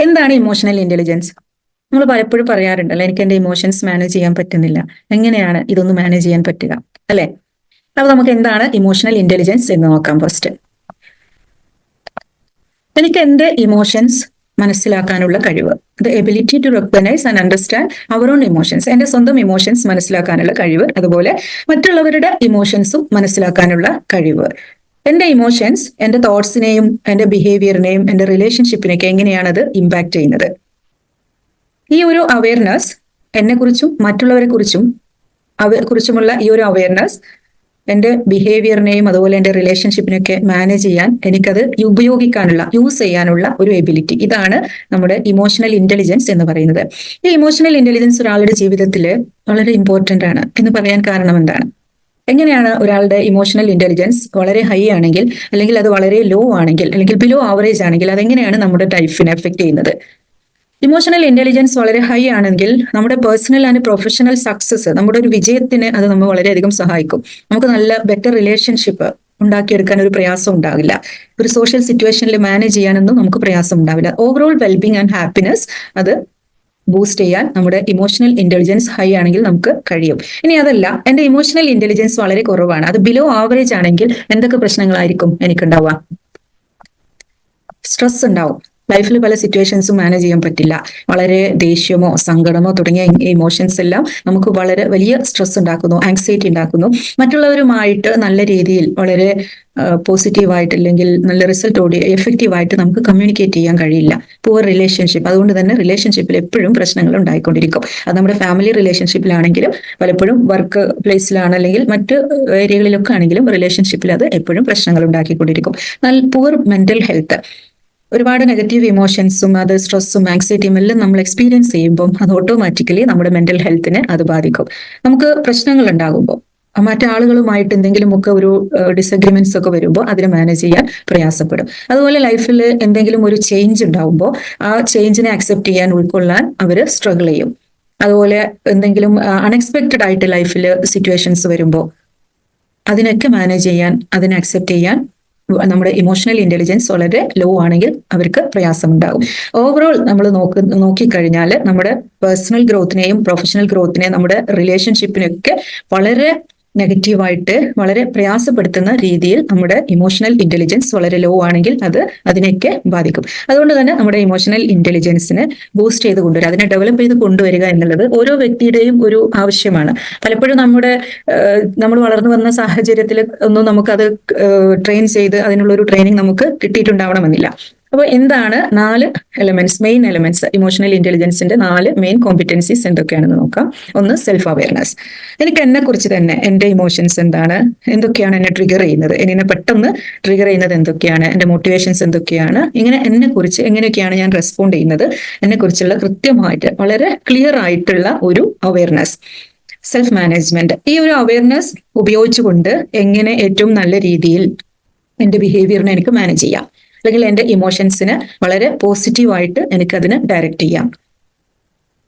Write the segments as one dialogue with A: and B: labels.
A: എന്താണ് emotional intelligence നമ്മൾ പലപ്പോഴും പറയാറുണ്ടല്ലോ എനിക്ക് എന്റെ ഇമോഷൻസ് മാനേജ് ചെയ്യാൻ പറ്റുന്നില്ല. എങ്ങനെയാണ് ഇതൊന്ന് മാനേജ് ചെയ്യാൻ പറ്റുക? അല്ലെ? അപ്പൊ നമുക്ക് എന്താണ് ഇമോഷണൽ ഇന്റലിജൻസ് എന്ന് നോക്കാം ഫസ്റ്റ് എനിക്ക് എന്റെ ഇമോഷൻസ് മനസ്സിലാക്കാനുള്ള കഴിവ്. The ability to recognise and understand our own emotions എന്റെ സ്വന്തം ഇമോഷൻസ് മനസ്സിലാക്കാനുള്ള കഴിവ്. അതുപോലെ മറ്റുള്ളവരുടെ ഇമോഷൻസും മനസ്സിലാക്കാനുള്ള കഴിവ്. എന്റെ ഇമോഷൻസ് എന്റെ തോട്ട്സിനെയും എന്റെ ബിഹേവിയറിനെയും എന്റെ റിലേഷൻഷിപ്പിനെയൊക്കെ എങ്ങനെയാണ് അത് ഇമ്പാക്ട് ചെയ്യുന്നത്? ഈ ഒരു അവയർനെസ് എന്നെക്കുറിച്ചും മറ്റുള്ളവരെ കുറിച്ചും അവ കുറിച്ചുമുള്ള ഈ ഒരു അവയർനെസ് എന്റെ ബിഹേവിയറിനെയും അതുപോലെ എന്റെ റിലേഷൻഷിപ്പിനെയൊക്കെ മാനേജ് ചെയ്യാൻ എനിക്കത് ഉപയോഗിക്കാനുള്ള യൂസ് ചെയ്യാനുള്ള ഒരു എബിലിറ്റി ഇതാണ് നമ്മുടെ ഇമോഷണൽ ഇന്റലിജൻസ് എന്ന് പറയുന്നത്. ഈ ഇമോഷണൽ ഇന്റലിജൻസ് ഒരാളുടെ ജീവിതത്തിൽ വളരെ ഇമ്പോർട്ടന്റ് ആണ്. എന്ന് പറയാൻ കാരണം എന്താണ്? എങ്ങനെയാണ് ഒരാളുടെ ഇമോഷണൽ ഇന്റലിജൻസ് വളരെ ഹൈ ആണെങ്കിൽ അല്ലെങ്കിൽ അത് വളരെ ലോ ആണെങ്കിൽ അല്ലെങ്കിൽ ബിലോ ആവറേജ് ആണെങ്കിൽ അതെങ്ങനെയാണ് നമ്മുടെ ലൈഫിനെ എഫക്ട് ചെയ്യുന്നത്? ഇമോഷണൽ ഇന്റലിജൻസ് വളരെ ഹൈ ആണെങ്കിൽ നമ്മുടെ പേഴ്സണൽ ആൻഡ് പ്രൊഫഷണൽ സക്സസ് നമ്മുടെ ഒരു വിജയത്തിന് അത് നമ്മൾ വളരെയധികം സഹായിക്കും. നമുക്ക് നല്ല ബെറ്റർ റിലേഷൻഷിപ്പ് ഉണ്ടാക്കിയെടുക്കാൻ ഒരു പ്രയാസം ഉണ്ടാവില്ല. ഒരു സോഷ്യൽ സിറ്റുവേഷനിൽ മാനേജ് ചെയ്യാനൊന്നും നമുക്ക് പ്രയാസം ഉണ്ടാവില്ല. ഓവറോൾ വെൽബിങ് ആൻഡ് ഹാപ്പിനെസ് അത് ബൂസ്റ്റ് ചെയ്യാൻ നമ്മുടെ ഇമോഷണൽ ഇന്റലിജൻസ് ഹൈ ആണെങ്കിൽ നമുക്ക് കഴിയും. ഇനി അതല്ല എന്റെ ഇമോഷണൽ ഇന്റലിജൻസ് വളരെ കുറവാണ്. അത് ബിലോ ആവറേജ് ആണെങ്കിൽ എന്തൊക്കെ പ്രശ്നങ്ങളായിരിക്കും എനിക്കുണ്ടാവുക? സ്ട്രെസ് ഉണ്ടാവും. ലൈഫിൽ പല സിറ്റുവേഷൻസും മാനേജ് ചെയ്യാൻ പറ്റില്ല. വളരെ ദേഷ്യമോ സങ്കടമോ തുടങ്ങിയ ഇമോഷൻസ് എല്ലാം നമുക്ക് വളരെ വലിയ സ്ട്രെസ് ഉണ്ടാക്കുന്നു ആങ്സൈറ്റി ഉണ്ടാക്കുന്നു. മറ്റുള്ളവരുമായിട്ട് നല്ല രീതിയിൽ വളരെ പോസിറ്റീവായിട്ട് അല്ലെങ്കിൽ നല്ല റിസൾട്ടോടെ എഫക്റ്റീവായിട്ട് നമുക്ക് കമ്മ്യൂണിക്കേറ്റ് ചെയ്യാൻ കഴിയില്ല. പുവർ റിലേഷൻഷിപ്പ് അതുകൊണ്ട് തന്നെ റിലേഷൻഷിപ്പിൽ എപ്പോഴും പ്രശ്നങ്ങൾ ഉണ്ടായിക്കൊണ്ടിരിക്കും. അത് നമ്മുടെ ഫാമിലി റിലേഷൻഷിപ്പിലാണെങ്കിലും പലപ്പോഴും വർക്ക് പ്ലേസിലാണ് അല്ലെങ്കിൽ മറ്റ് ഏരിയകളിലൊക്കെ ആണെങ്കിലും റിലേഷൻഷിപ്പിൽ അത് എപ്പോഴും പ്രശ്നങ്ങൾ ഉണ്ടാക്കിക്കൊണ്ടിരിക്കും. നല്ല പുവർ മെന്റൽ ഹെൽത്ത് ഒരുപാട് നെഗറ്റീവ് ഇമോഷൻസും അത് സ്ട്രെസ്സും ആങ്സൈറ്റിയും എല്ലാം നമ്മൾ എക്സ്പീരിയൻസ് ചെയ്യുമ്പോൾ അത് ഓട്ടോമാറ്റിക്കലി നമ്മുടെ മെന്റൽ ഹെൽത്തിനെ അത് ബാധിക്കും. നമുക്ക് പ്രശ്നങ്ങൾ ഉണ്ടാകുമ്പോൾ മറ്റാളുകളുമായിട്ട് എന്തെങ്കിലുമൊക്കെ ഒരു ഡിസഗ്രിമെന്റ്സ് ഒക്കെ വരുമ്പോൾ അതിനെ മാനേജ് ചെയ്യാൻ പ്രയാസപ്പെടും. അതുപോലെ ലൈഫിൽ എന്തെങ്കിലും ഒരു ചേഞ്ച് ഉണ്ടാകുമ്പോൾ ആ ചേഞ്ചിനെ അക്സെപ്റ്റ് ചെയ്യാൻ ഉൾക്കൊള്ളാൻ അവർ സ്ട്രഗിൾ ചെയ്യും. അതുപോലെ എന്തെങ്കിലും അൺഎക്സ്പെക്റ്റഡ് ആയിട്ട് ലൈഫിൽ സിറ്റുവേഷൻസ് വരുമ്പോൾ അതിനൊക്കെ മാനേജ് ചെയ്യാൻ അതിനെ അക്സെപ്റ്റ് ചെയ്യാൻ നമ്മുടെ ഇമോഷണൽ ഇന്റലിജൻസ് വളരെ ലോ ആണെങ്കിൽ അവർക്ക് പ്രയാസമുണ്ടാകും. ഓവറോൾ നമ്മൾ നോക്ക് നോക്കിക്കഴിഞ്ഞാൽ നമ്മുടെ പേഴ്സണൽ ഗ്രോത്തിനെയും പ്രൊഫഷണൽ ഗ്രോത്തിനെയും നമ്മുടെ റിലേഷൻഷിപ്പിനെയൊക്കെ വളരെ നെഗറ്റീവായിട്ട് വളരെ പ്രയാസപ്പെടുത്തുന്ന രീതിയിൽ നമ്മുടെ ഇമോഷണൽ ഇന്റലിജൻസ് വളരെ ലോ ആണെങ്കിൽ അത് അതിനെയൊക്കെ ബാധിക്കും. അതുകൊണ്ട് തന്നെ നമ്മുടെ ഇമോഷണൽ ഇന്റലിജൻസിനെ ബൂസ്റ്റ് ചെയ്ത് കൊണ്ടുവരിക അതിനെ ഡെവലപ്പ് ചെയ്ത് കൊണ്ടുവരിക എന്നുള്ളത് ഓരോ വ്യക്തിയുടെയും ഒരു ആവശ്യമാണ്. പലപ്പോഴും നമ്മുടെ നമ്മൾ വളർന്നു വന്ന സാഹചര്യത്തിൽ ഒന്നും നമുക്ക് അത് ട്രെയിൻ ചെയ്ത് അതിനുള്ള ഒരു ട്രെയിനിങ് നമുക്ക് കിട്ടിയിട്ടുണ്ടാവണമെന്നില്ല. അപ്പോൾ എന്താണ് നാല് എലമെന്റ്സ് മെയിൻ എലമെന്റ്സ് ഇമോഷണൽ ഇന്റലിജൻസിന്റെ നാല് മെയിൻ കോമ്പിറ്റൻസീസ് എന്തൊക്കെയാണെന്ന് നോക്കാം. ഒന്ന് സെൽഫ് അവയർനെസ് എനിക്ക് എന്നെ കുറിച്ച് തന്നെ എന്റെ ഇമോഷൻസ് എന്താണ് എന്തൊക്കെയാണ് എന്നെ ട്രിഗർ ചെയ്യുന്നത് എന്നെ പെട്ടെന്ന് ട്രിഗർ ചെയ്യുന്നത് എന്തൊക്കെയാണ് എന്റെ മോട്ടിവേഷൻസ് എന്തൊക്കെയാണ് ഇങ്ങനെ എന്നെ കുറിച്ച് എങ്ങനെയൊക്കെയാണ് ഞാൻ റെസ്പോണ്ട് ചെയ്യുന്നത് എന്നെ കുറിച്ചുള്ള കൃത്യമായിട്ട് വളരെ ക്ലിയർ ആയിട്ടുള്ള ഒരു അവയർനെസ് സെൽഫ് മാനേജ്മെന്റ് ഈ ഒരു അവയർനെസ് ഉപയോഗിച്ചുകൊണ്ട് എങ്ങനെ ഏറ്റവും നല്ല രീതിയിൽ എന്റെ ബിഹേവിയറിനെ എനിക്ക് മാനേജ് ചെയ്യാം. അല്ലെങ്കിൽ എന്റെ ഇമോഷൻസിന് വളരെ പോസിറ്റീവായിട്ട് എനിക്കതിന് ഡയറക്റ്റ് ചെയ്യാം.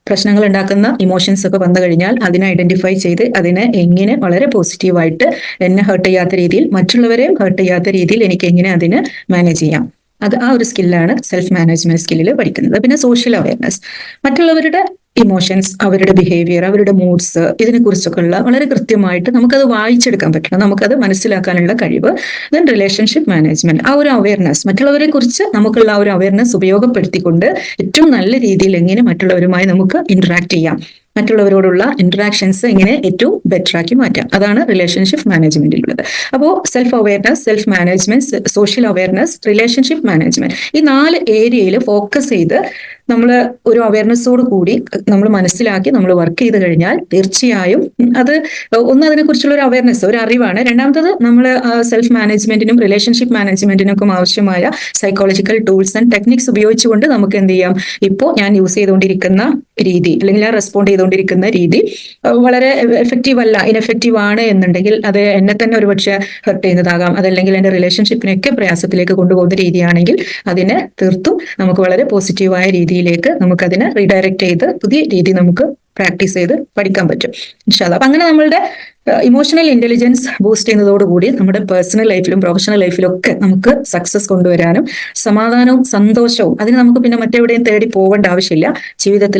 A: പ്രശ്നങ്ങൾ ഉണ്ടാക്കുന്ന ഇമോഷൻസ് ഒക്കെ വന്നു കഴിഞ്ഞാൽ അതിനെ ഐഡന്റിഫൈ ചെയ്ത് അതിനെ എങ്ങനെ വളരെ പോസിറ്റീവായിട്ട് എന്നെ ഹേർട്ട് ചെയ്യാത്ത രീതിയിൽ മറ്റുള്ളവരെയും ഹേർട്ട് ചെയ്യാത്ത രീതിയിൽ എനിക്ക് എങ്ങനെ അതിനെ മാനേജ് ചെയ്യാം. അത് ആ ഒരു സ്കില്ലാണ് സെൽഫ് മാനേജ്മെന്റ് സ്കില്ലിൽ പഠിക്കുന്നത്. പിന്നെ സോഷ്യൽ അവയർനെസ് മറ്റുള്ളവരുടെ ഇമോഷൻസ് അവരുടെ ബിഹേവിയർ അവരുടെ മൂഡ്സ് ഇതിനെ കുറിച്ചൊക്കെയുള്ള വളരെ കൃത്യമായിട്ട് നമുക്കത് വായിച്ചെടുക്കാൻ പറ്റണം. നമുക്കത് മനസ്സിലാക്കാനുള്ള കഴിവ്. ദെൻ റിലേഷൻഷിപ്പ് മാനേജ്മെന്റ് ആ ഒരു അവയർനെസ് മറ്റുള്ളവരെ കുറിച്ച് നമുക്കുള്ള ആ ഒരു അവയർനെസ് ഉപയോഗപ്പെടുത്തിക്കൊണ്ട് ഏറ്റവും നല്ല രീതിയിൽ എങ്ങനെ മറ്റുള്ളവരുമായി നമുക്ക് ഇന്ററാക്ട് ചെയ്യാം. മറ്റുള്ളവരോടുള്ള ഇന്ററാക്ഷൻസ് എങ്ങനെ ഏറ്റവും ബെറ്റർ ആക്കി മാറ്റാം. അതാണ് റിലേഷൻഷിപ്പ് മാനേജ്മെന്റിലുള്ളത് അപ്പോൾ self awareness self management social awareness relationship management ഈ നാല് ഏരിയയിൽ ഫോക്കസ് ചെയ്ത് നമ്മൾ ഒരു അവയർനെസ്സോട് കൂടി നമ്മൾ മനസ്സിലാക്കി നമ്മൾ വർക്ക് ചെയ്ത് കഴിഞ്ഞാൽ തീർച്ചയായും അത് ഒന്ന് അതിനെക്കുറിച്ചുള്ള ഒരു അവയർനെസ് ഒരു അറിവാണ്. രണ്ടാമത്തത് നമ്മൾ സെൽഫ് മാനേജ്മെന്റിനും റിലേഷൻഷിപ്പ് മാനേജ്മെന്റിനൊക്കെ ആവശ്യമായ സൈക്കോളജിക്കൽ ടൂൾസ് ആൻഡ് ടെക്നിക്സ് ഉപയോഗിച്ചുകൊണ്ട് നമുക്ക് എന്ത് ചെയ്യാം? ഇപ്പോൾ ഞാൻ യൂസ് ചെയ്തുകൊണ്ടിരിക്കുന്ന രീതി അല്ലെങ്കിൽ ഞാൻ റെസ്പോണ്ട് ചെയ്തുകൊണ്ടിരിക്കുന്ന രീതി വളരെ എഫക്റ്റീവ് അല്ല ഇൻഎഫക്റ്റീവ് ആണ് എന്നുണ്ടെങ്കിൽ അത് എന്നെ തന്നെ ഒരുപക്ഷെ ഹെർട്ട് ചെയ്യുന്നതാകാം. അതല്ലെങ്കിൽ എന്റെ റിലേഷൻഷിപ്പിനൊക്കെ പ്രയാസത്തിലേക്ക് കൊണ്ടുപോകുന്ന രീതിയാണെങ്കിൽ അതിനെ തീർത്തും നമുക്ക് വളരെ പോസിറ്റീവായ രീതിയിലേക്ക് നമുക്കതിനെ റീഡയറക്റ്റ് ചെയ്ത് പുതിയ രീതി നമുക്ക് പ്രാക്ടീസ് ചെയ്ത് പഠിക്കാൻ പറ്റും. ഇൻഷാല്ല അപ്പൊ അങ്ങനെ നമ്മളുടെ ഇമോഷണൽ ഇന്റലിജൻസ് ബൂസ്റ്റ് ചെയ്യുന്നതോടുകൂടി നമ്മുടെ പേഴ്സണൽ ലൈഫിലും പ്രൊഫഷണൽ ലൈഫിലും ഒക്കെ നമുക്ക് സക്സസ് കൊണ്ടുവരാനും സമാധാനവും സന്തോഷവും അതിന് നമുക്ക് പിന്നെ മറ്റെവിടെയും തേടി പോകേണ്ട ആവശ്യമില്ല. ജീവിതത്തിൽ